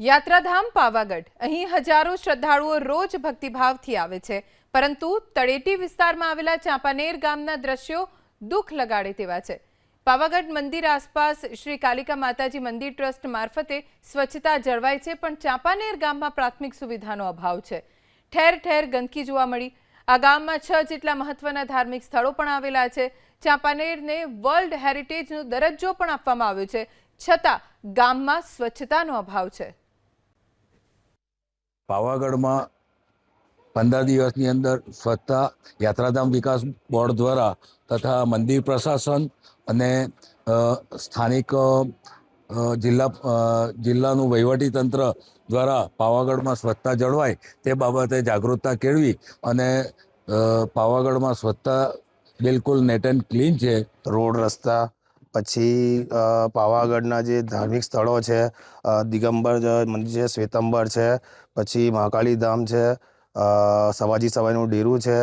યાત્રાધામ પાવાગઢ. અહીં હજારો શ્રદ્ધાળુઓ રોજ ભક્તિભાવથી આવે છે. પરંતુ તળેટી વિસ્તારમાં આવેલા ચાંપાનેર ગામના દ્રશ્યો દુઃખ લગાડે તેવા છે. પાવાગઢ મંદિર આસપાસ શ્રી કાલિકા માતાજી મંદિર ટ્રસ્ટ મારફતે સ્વચ્છતા જળવાય છે, પણ ચાંપાનેર ગામમાં પ્રાથમિક સુવિધાનો અભાવ છે. ઠેર ઠેર ગંદકી જોવા મળી. આ ગામમાં છ જેટલા મહત્વના ધાર્મિક સ્થળો પણ આવેલા છે. ચાંપાનેરને વર્લ્ડ હેરિટેજનો દરજ્જો પણ આપવામાં આવ્યો છે. છતાં ગામમાં સ્વચ્છતાનો અભાવ છે. પાવાગઢમાં પંદર દિવસની અંદર સ્વચ્છતા યાત્રાધામ વિકાસ બોર્ડ દ્વારા તથા મંદિર પ્રશાસન અને સ્થાનિક જિલ્લા જિલ્લાનું વહીવટી તંત્ર દ્વારા પાવાગઢમાં સ્વચ્છતા જળવાય તે બાબતે જાગૃતતા કેળવી અને પાવાગઢમાં સ્વચ્છતા બિલકુલ નેટ એન્ડ ક્લીન છે. રોડ રસ્તા પછી પાવાગઢના જે ધાર્મિક સ્થળો છે દિગંબર મંદિર છે, શ્વેતંબર છે, પછી મહાકાળી ધામ છે સવાજી સવાઈનું ડેરું છે